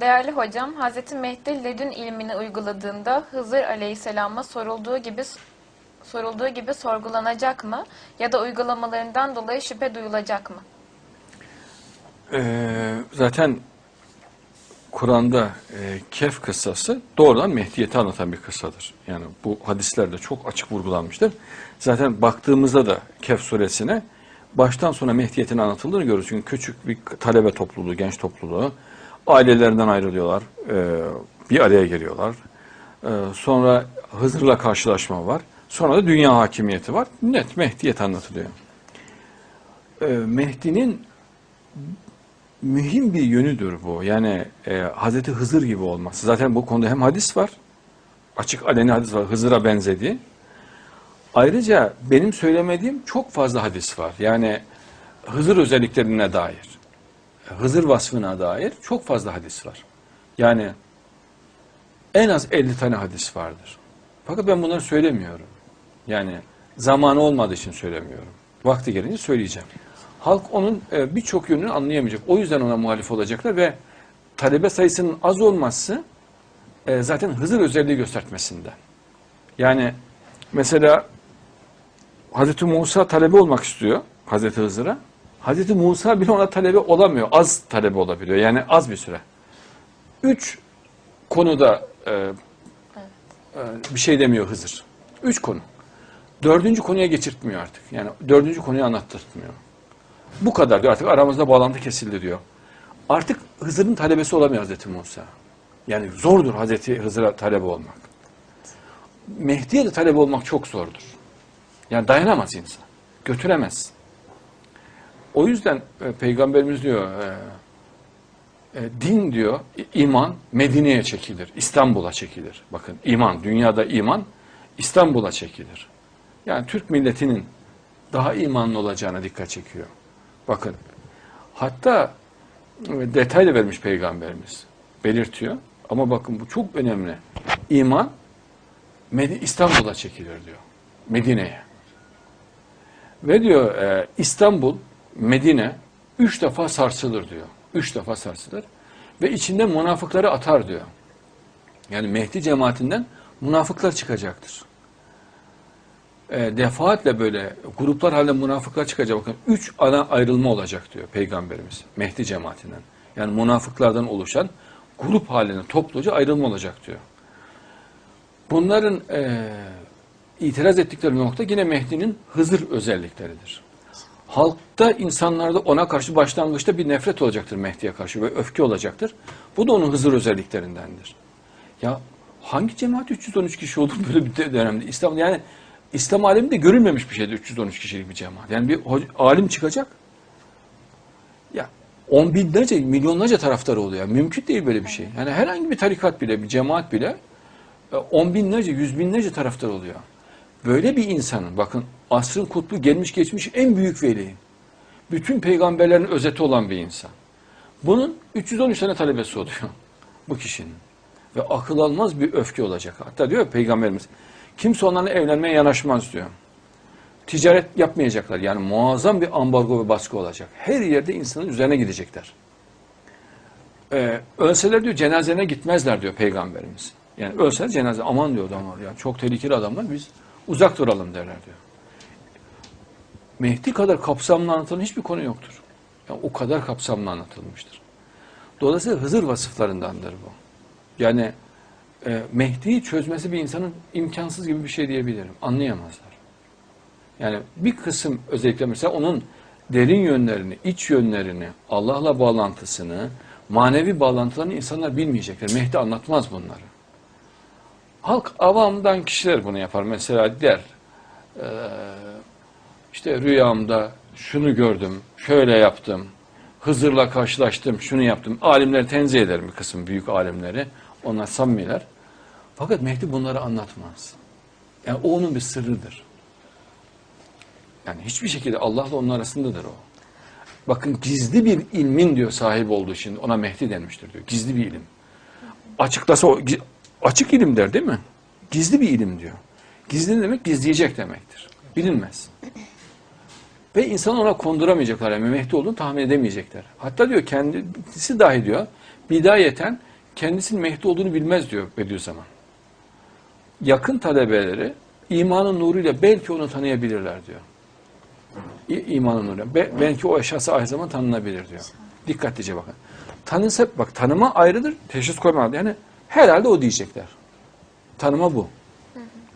Değerli hocam, Hz. Mehdi ledün ilmini uyguladığında Hızır Aleyhisselam'a sorulduğu gibi sorulduğu gibi sorgulanacak mı ya da uygulamalarından dolayı şüphe duyulacak mı? Ee, zaten Kur'an'da e, Kehf kıssası doğrudan Mehdiyet'i anlatan bir kıssadır. Yani bu hadislerde çok açık vurgulanmıştır. Zaten baktığımızda da Kehf suresine baştan sona Mehdiyet'in anlatıldığını görürüz. Çünkü küçük bir talebe topluluğu, genç topluluğu ailelerinden ayrılıyorlar, e, bir araya geliyorlar. E, sonra Hızır'la karşılaşma var. Sonra da dünya hakimiyeti var. Net Mehdiyet anlatılıyor. E, Mehdi'nin mühim bir yönüdür bu. Yani e, Hazreti Hızır gibi olması. Zaten bu konuda hem hadis var, açık aleni hadis var, Hızır'a benzediği. Ayrıca benim söylemediğim çok fazla hadis var. Yani Hızır özelliklerine dair, Hızır vasfına dair çok fazla hadis var. Yani en az 50 tane hadis vardır. Fakat ben bunları söylemiyorum. Yani zamanı olmadığı için söylemiyorum. Vakti gelince söyleyeceğim. Halk onun e, birçok yönünü anlayamayacak. O yüzden ona muhalif olacaklar ve talebe sayısının az olması e, zaten Hızır özelliği göstermesinden. Yani mesela Hazreti Musa talebe olmak istiyor Hazreti Hızır'a. Hazreti Musa bile ona talebe olamıyor. Az talebe olabiliyor. Yani az bir süre. Üç konuda e, e, bir şey demiyor Hızır. Üç konu. Dördüncü konuya geçirtmiyor artık. Yani dördüncü konuyu anlattırtmıyor. Bu kadar diyor artık aramızda bağlantı kesildi diyor. Artık Hızır'ın talebesi olamıyor Hazreti Musa. Yani zordur Hazreti Hızır'a talebe olmak. Mehdi'ye de talebe olmak çok zordur. Yani dayanamaz insan. Götüremez. O yüzden e, Peygamberimiz diyor, e, e, din diyor, iman Medine'ye çekilir, İstanbul'a çekilir. Bakın iman, dünyada iman İstanbul'a çekilir. Yani Türk milletinin daha imanlı olacağına dikkat çekiyor. Bakın, hatta e, detay da vermiş Peygamberimiz, belirtiyor. Ama bakın bu çok önemli. İman İstanbul'a çekilir diyor, Medine'ye. Ve diyor e, İstanbul, Medine üç defa sarsılır diyor. Üç defa sarsılır. Ve içinde münafıkları atar diyor. Yani Mehdi cemaatinden münafıklar çıkacaktır. E, defaatle böyle gruplar halinde münafıklar çıkacak. Bakın üç ana ayrılma olacak diyor Peygamberimiz Mehdi cemaatinden. Yani münafıklardan oluşan grup halinde topluca ayrılma olacak diyor. Bunların e, itiraz ettikleri nokta yine Mehdi'nin Hızır özellikleridir. Halkta, insanlarda ona karşı başlangıçta bir nefret olacaktır Mehdi'ye karşı ve öfke olacaktır. Bu da onun Hızır özelliklerindendir. Ya hangi cemaat 313 kişi olur böyle bir dönemde? İslam yani İslam aleminde görülmemiş bir şeydi 313 kişilik bir cemaat. Yani bir alim çıkacak. Ya on binlerce, milyonlarca taraftarı oluyor. Mümkün değil böyle bir şey. Yani herhangi bir tarikat bile, bir cemaat bile e, on binlerce, yüz binlerce taraftar oluyor. Böyle bir insanın, bakın asrın kutbu gelmiş geçmiş en büyük veli. Bütün peygamberlerin özeti olan bir insan. Bunun 313 tane talebesi oluyor bu kişinin. Ve akıl almaz bir öfke olacak. Hatta diyor peygamberimiz, kimse onlarla evlenmeye yanaşmaz diyor. Ticaret yapmayacaklar. Yani muazzam bir ambargo ve baskı olacak. Her yerde insanın üzerine gidecekler. Ee, ölseler diyor cenazene gitmezler diyor peygamberimiz. Yani ölseler cenaze aman diyor adamlar ya çok tehlikeli adamlar biz uzak duralım derler diyor. Mehdi kadar kapsamlı anlatılan hiçbir konu yoktur. Yani o kadar kapsamlı anlatılmıştır. Dolayısıyla Hızır vasıflarındandır bu. Yani e, Mehdi'yi çözmesi bir insanın imkansız gibi bir şey diyebilirim. Anlayamazlar. Yani bir kısım özellikle mesela onun derin yönlerini, iç yönlerini, Allah'la bağlantısını, manevi bağlantılarını insanlar bilmeyecekler. Mehdi anlatmaz bunları. Halk avamdan kişiler bunu yapar. Mesela der, eee, işte rüyamda şunu gördüm, şöyle yaptım, Hızır'la karşılaştım, şunu yaptım. Alimleri tenzih ederim bir kısım büyük alimleri. Onlar samimiler. Fakat Mehdi bunları anlatmaz. Yani o onun bir sırrıdır. Yani hiçbir şekilde Allah'la onun arasındadır o. Bakın gizli bir ilmin diyor sahip olduğu için ona Mehdi denmiştir diyor. Gizli bir ilim. Açıklasa o açık ilim der değil mi? Gizli bir ilim diyor. Gizli demek? Gizleyecek demektir. Bilinmez. Ve insan ona konduramayacaklar. Yani Mehdi olduğunu tahmin edemeyecekler. Hatta diyor kendisi dahi diyor bidayeten kendisinin Mehdi olduğunu bilmez diyor Bediüzzaman. Yakın talebeleri imanın nuruyla belki onu tanıyabilirler diyor. İ- İmanın nuruyla. Be- belki o eşyası aynı zaman tanınabilir diyor. Dikkatlice bakın. Tanınsa bak tanıma ayrıdır, teşhis koyma. Yani herhalde o diyecekler. Tanıma bu.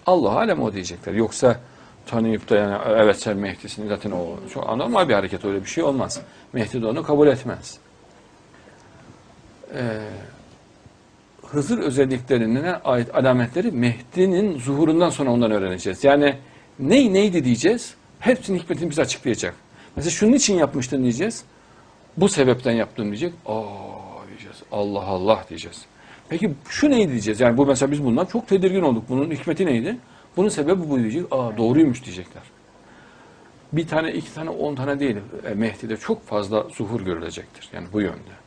Allah alem o diyecekler. Yoksa tanıyıp da yani evet sen Mehdi'sin zaten o çok anormal bir hareket öyle bir şey olmaz. Mehdi de onu kabul etmez. Ee, Hızır özelliklerine ait alametleri Mehdi'nin zuhurundan sonra ondan öğreneceğiz. Yani ney neydi diyeceğiz. Hepsinin hikmetini bize açıklayacak. Mesela şunun için yapmıştın diyeceğiz. Bu sebepten yaptım diyecek. Aa diyeceğiz. Allah Allah diyeceğiz. Peki şu neydi diyeceğiz. Yani bu mesela biz bundan çok tedirgin olduk. Bunun hikmeti neydi? Bunun sebebi bu diyecek. Aa doğruymuş diyecekler. Bir tane, iki tane, on tane değil. E, Mehdi'de çok fazla zuhur görülecektir. Yani bu yönde.